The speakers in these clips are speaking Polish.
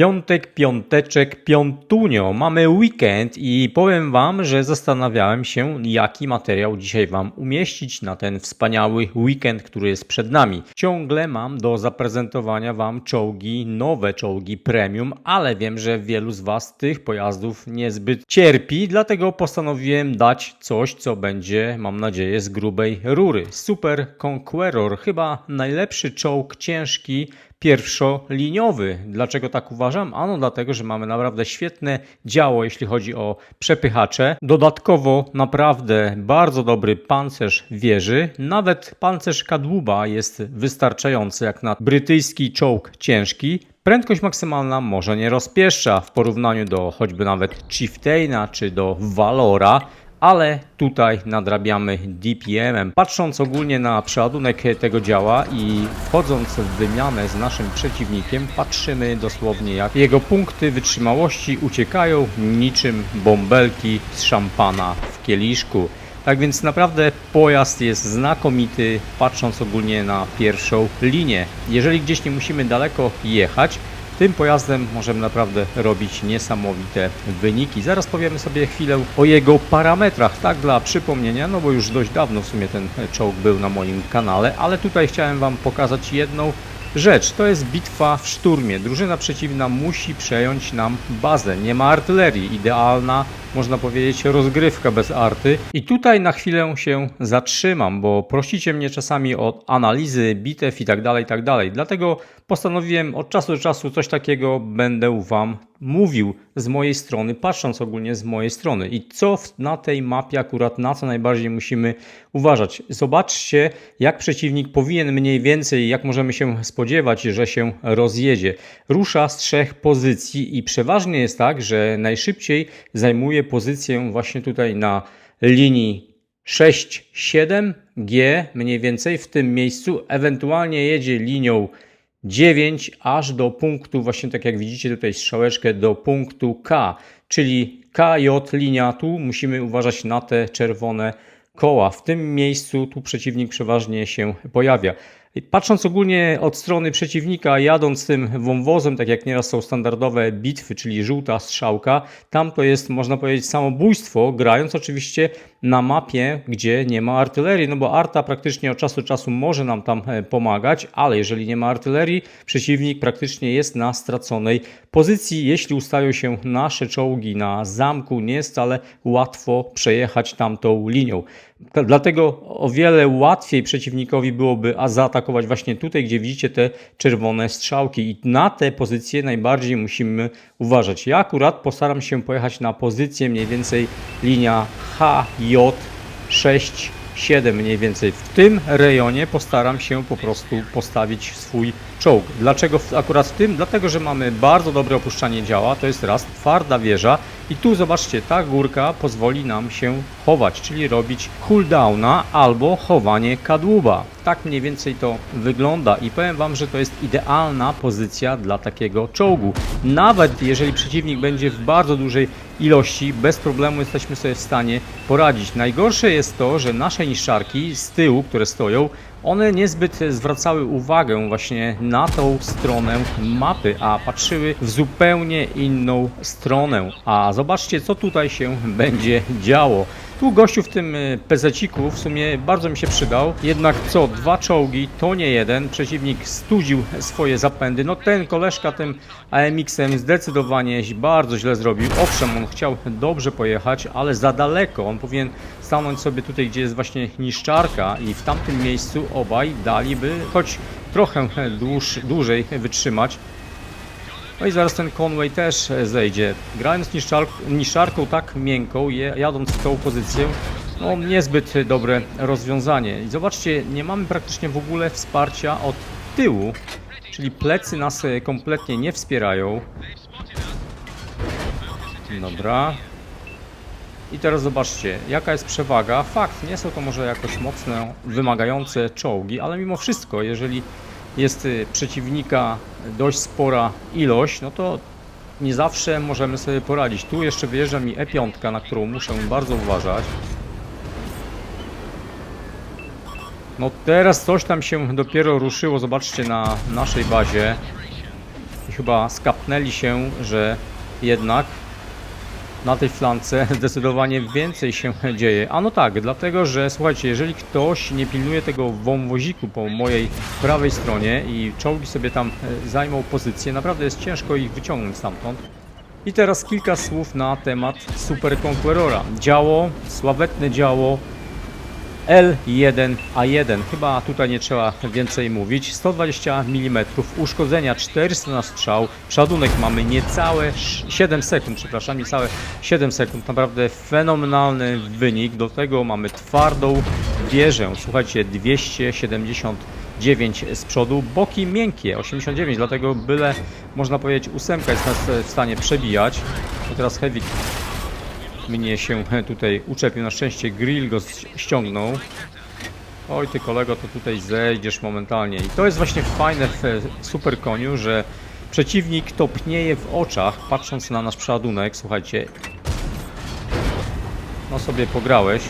Piątek, piąteczek, piątunio. Mamy weekend i powiem Wam, że zastanawiałem się, jaki materiał dzisiaj Wam umieścić na ten wspaniały weekend, który jest przed nami. Ciągle mam do zaprezentowania Wam czołgi, nowe czołgi premium, ale wiem, że wielu z Was tych pojazdów niezbyt cierpi, dlatego postanowiłem dać coś, co będzie, mam nadzieję, z grubej rury. Super Conqueror, chyba najlepszy czołg ciężki pierwszoliniowy. Dlaczego tak uważam? Ano dlatego, że mamy naprawdę świetne działo, jeśli chodzi o przepychacze. Dodatkowo naprawdę bardzo dobry pancerz wieży. Nawet pancerz kadłuba jest wystarczający jak na brytyjski czołg ciężki. Prędkość maksymalna może nie rozpieszcza w porównaniu do choćby nawet Chieftaina czy do Valora ale tutaj nadrabiamy DPM-em. Patrząc ogólnie na przeładunek tego działa i wchodząc w wymianę z naszym przeciwnikiem, patrzymy dosłownie jak jego punkty wytrzymałości uciekają niczym bąbelki z szampana w kieliszku. Tak więc naprawdę pojazd jest znakomity, patrząc ogólnie na pierwszą linię. Jeżeli gdzieś nie musimy daleko jechać, tym pojazdem możemy naprawdę robić niesamowite wyniki. Zaraz powiemy sobie chwilę o jego parametrach, tak dla przypomnienia, no bo już dość dawno w sumie ten czołg był na moim kanale, ale tutaj chciałem Wam pokazać jedną rzecz. To jest bitwa w szturmie. Drużyna przeciwna musi przejąć nam bazę. Nie ma artylerii. Idealna, można powiedzieć, rozgrywka bez arty. I tutaj na chwilę się zatrzymam, bo prosicie mnie czasami o analizy bitew i tak dalej, tak dalej. Dlatego postanowiłem od czasu do czasu coś takiego będę Wam mówił z mojej strony, patrząc ogólnie z mojej strony. I co na tej mapie akurat, na co najbardziej musimy uważać. Zobaczcie, jak przeciwnik powinien mniej więcej, jak możemy się spodziewać, że się rozjedzie. Rusza z trzech pozycji i przeważnie jest tak, że najszybciej zajmuje pozycję właśnie tutaj na linii 6-7 G mniej więcej w tym miejscu, ewentualnie jedzie linią 9 aż do punktu, właśnie tak jak widzicie tutaj strzałeczkę, do punktu K, czyli KJ linia tu, musimy uważać na te czerwone koła. W tym miejscu tu przeciwnik przeważnie się pojawia. Patrząc ogólnie od strony przeciwnika, jadąc tym wąwozem, tak jak nieraz są standardowe bitwy, czyli żółta strzałka, tam to jest, można powiedzieć, samobójstwo, grając oczywiście na mapie, gdzie nie ma artylerii, no bo arta praktycznie od czasu do czasu może nam tam e, pomagać, ale jeżeli nie ma artylerii, przeciwnik praktycznie jest na straconej pozycji. Jeśli ustawią się nasze czołgi na zamku, nie jest wcale łatwo przejechać tamtą linią. Dlatego o wiele łatwiej przeciwnikowi byłoby zaatakować właśnie tutaj, gdzie widzicie te czerwone strzałki i na te pozycje najbardziej musimy uważać. Ja akurat postaram się pojechać na pozycję mniej więcej linia HJ6 7 mniej więcej. W tym rejonie postaram się po prostu postawić swój czołg. Dlaczego akurat w tym? Dlatego, że mamy bardzo dobre opuszczanie działa, to jest raz, twarda wieża i tu zobaczcie, ta górka pozwoli nam się chować, czyli robić cooldowna albo chowanie kadłuba. Tak mniej więcej to wygląda i powiem Wam, że to jest idealna pozycja dla takiego czołgu. Nawet jeżeli przeciwnik będzie w bardzo dużej ilości, bez problemu jesteśmy sobie w stanie poradzić. Najgorsze jest to, że nasze niszczarki z tyłu, które stoją, one niezbyt zwracały uwagę właśnie na tą stronę mapy, a patrzyły w zupełnie inną stronę. A zobaczcie, co tutaj się będzie działo. Tu gościu w tym y, pezeciku w sumie bardzo mi się przydał. Jednak co, dwa czołgi, to nie jeden. Przeciwnik studził swoje zapędy. No ten koleżka tym AMX-em zdecydowanie bardzo źle zrobił. Owszem, on chciał dobrze pojechać, ale za daleko. On powinien stanąć sobie tutaj, gdzie jest właśnie niszczarka i w tamtym miejscu obaj daliby choć trochę dłuż, dłużej wytrzymać. No i zaraz ten Conway też e, zejdzie. Grając niszczar niszczarką tak miękką, jadąc w tą pozycję, no niezbyt dobre rozwiązanie. I zobaczcie, nie mamy praktycznie w ogóle wsparcia od tyłu, czyli plecy nas e, kompletnie nie wspierają. Dobra. I teraz zobaczcie, jaka jest przewaga. Fakt, nie są to może jakoś mocne, wymagające czołgi, ale mimo wszystko, jeżeli jest y, przeciwnika dość spora ilość, no to nie zawsze możemy sobie poradzić. Tu jeszcze wyjeżdża mi E5, na którą muszę bardzo uważać. No teraz coś tam się dopiero ruszyło, zobaczcie na naszej bazie. Jeśli chyba skapnęli się, że jednak na tej flance zdecydowanie więcej się dzieje. A no tak, dlatego że słuchajcie, jeżeli ktoś nie pilnuje tego wąwoziku po mojej prawej stronie i czołgi sobie tam e, zajmą pozycję, naprawdę jest ciężko ich wyciągnąć stamtąd. I teraz kilka słów na temat Super Conquerora. Działo, sławetne działo L1A1. Chyba tutaj nie trzeba więcej mówić. 120 mm, uszkodzenia 400 na strzał. Przadunek mamy niecałe sz- 7 sekund, przepraszam, niecałe 7 sekund. Naprawdę fenomenalny wynik. Do tego mamy twardą wieżę. Słuchajcie, 279 z przodu, boki miękkie, 89, dlatego byle, można powiedzieć, ósemka jest nas w stanie przebijać. I teraz Heavy mnie się tutaj uczepił. Na szczęście grill go ściągnął. Oj ty kolego, to tutaj zejdziesz momentalnie. I to jest właśnie fajne w e, super koniu, że przeciwnik topnieje w oczach, patrząc na nasz przeładunek. Słuchajcie. No sobie pograłeś.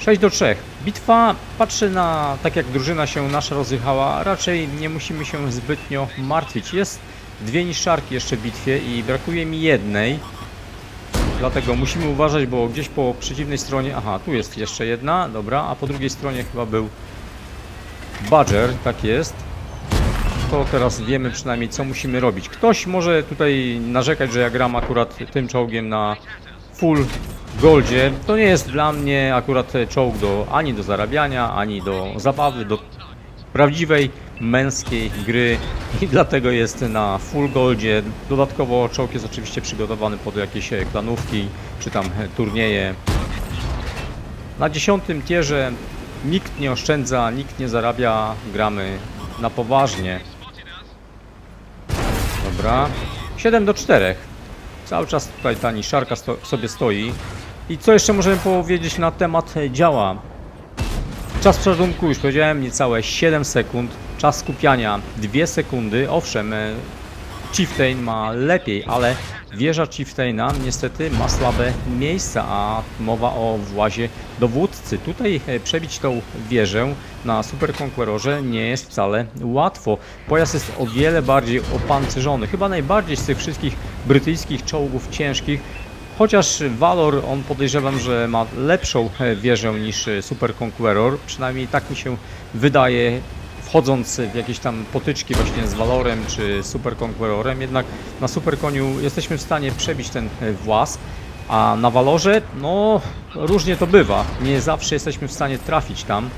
6 do 3. Bitwa, patrzę na, tak jak drużyna się nasza rozjechała, raczej nie musimy się zbytnio martwić. Jest dwie niszczarki jeszcze w bitwie i brakuje mi jednej. Dlatego musimy uważać, bo gdzieś po przeciwnej stronie, aha, tu jest jeszcze jedna, dobra, a po drugiej stronie chyba był Badger, tak jest. To teraz wiemy przynajmniej co musimy robić. Ktoś może tutaj narzekać, że ja gram akurat tym czołgiem na full goldzie. To nie jest dla mnie akurat czołg do, ani do zarabiania, ani do zabawy, do prawdziwej męskiej gry i dlatego jest na full goldzie. Dodatkowo czołg jest oczywiście przygotowany pod jakieś e, klanówki czy tam e, turnieje. Na dziesiątym tierze nikt nie oszczędza, nikt nie zarabia, gramy na poważnie. Dobra. 7 do 4. Cały czas tutaj ta niszarka sto sobie stoi. I co jeszcze możemy powiedzieć na temat e, działa? Czas przeładunku, już powiedziałem, niecałe 7 sekund. Czas skupiania 2 sekundy. Owszem, e, Chieftain ma lepiej, ale wieża Chieftaina niestety ma słabe miejsca, a mowa o włazie dowódcy. Tutaj e, przebić tą wieżę na Super Conquerorze nie jest wcale łatwo. Pojazd jest o wiele bardziej opancerzony. Chyba najbardziej z tych wszystkich brytyjskich czołgów ciężkich Chociaż Valor, on podejrzewam, że ma lepszą wieżę niż Super Conqueror, przynajmniej tak mi się wydaje, wchodząc w jakieś tam potyczki właśnie z Valorem czy Super Conquerorem, jednak na Super Koniu jesteśmy w stanie przebić ten włas, a na Valorze, no różnie to bywa, nie zawsze jesteśmy w stanie trafić tam.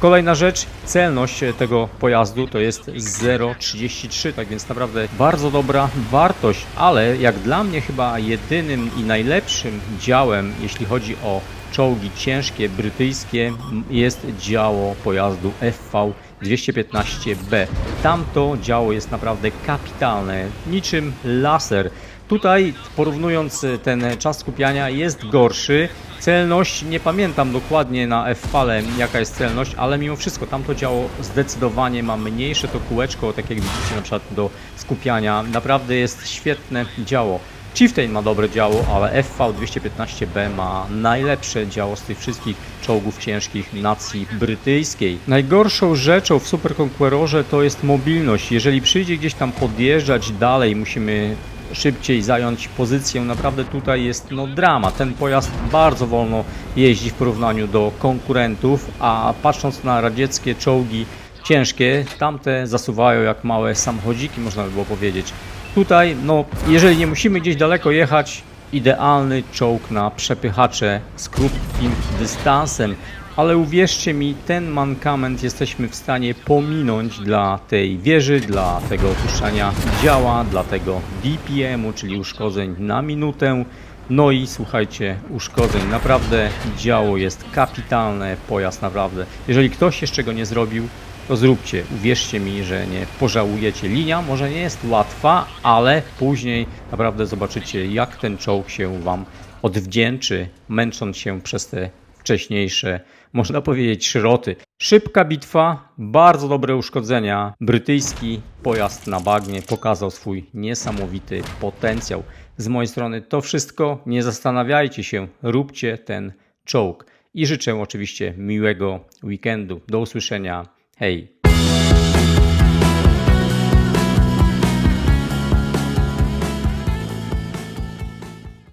Kolejna rzecz, celność tego pojazdu to jest 0,33, tak więc naprawdę bardzo dobra wartość, ale jak dla mnie chyba jedynym i najlepszym działem, jeśli chodzi o czołgi ciężkie brytyjskie, jest działo pojazdu FV 215B. Tamto działo jest naprawdę kapitalne, niczym laser. Tutaj porównując e, ten czas skupiania jest gorszy. Celność, nie pamiętam dokładnie na F-fale jaka jest celność, ale mimo wszystko tamto działo zdecydowanie ma mniejsze to kółeczko, tak jak widzicie na przykład do skupiania. Naprawdę jest świetne działo. Chieftain ma dobre działo, ale FV-215B ma najlepsze działo z tych wszystkich czołgów ciężkich nacji brytyjskiej. Najgorszą rzeczą w Super Conquerorze to jest mobilność. Jeżeli przyjdzie gdzieś tam podjeżdżać dalej, musimy szybciej zająć pozycję. Naprawdę tutaj jest no drama. Ten pojazd bardzo wolno jeździ w porównaniu do konkurentów, a patrząc na radzieckie czołgi ciężkie, tamte zasuwają jak małe samochodziki, można by było powiedzieć. Tutaj, no, jeżeli nie musimy gdzieś daleko jechać, idealny czołg na przepychacze z krótkim dystansem. Ale uwierzcie mi, ten mankament jesteśmy w stanie pominąć dla tej wieży, dla tego opuszczania działa, dla tego DPM-u, czyli uszkodzeń na minutę. No i słuchajcie, uszkodzeń. Naprawdę działo jest kapitalne, pojazd naprawdę. Jeżeli ktoś jeszcze go nie zrobił, to zróbcie. Uwierzcie mi, że nie pożałujecie. Linia może nie jest łatwa, ale później naprawdę zobaczycie, jak ten czołg się Wam odwdzięczy, męcząc się przez te wcześniejsze, można powiedzieć, szroty. Szybka bitwa, bardzo dobre uszkodzenia. Brytyjski pojazd na bagnie pokazał swój niesamowity potencjał. Z mojej strony to wszystko. Nie zastanawiajcie się, róbcie ten czołg. I życzę oczywiście miłego weekendu. Do usłyszenia. Hej!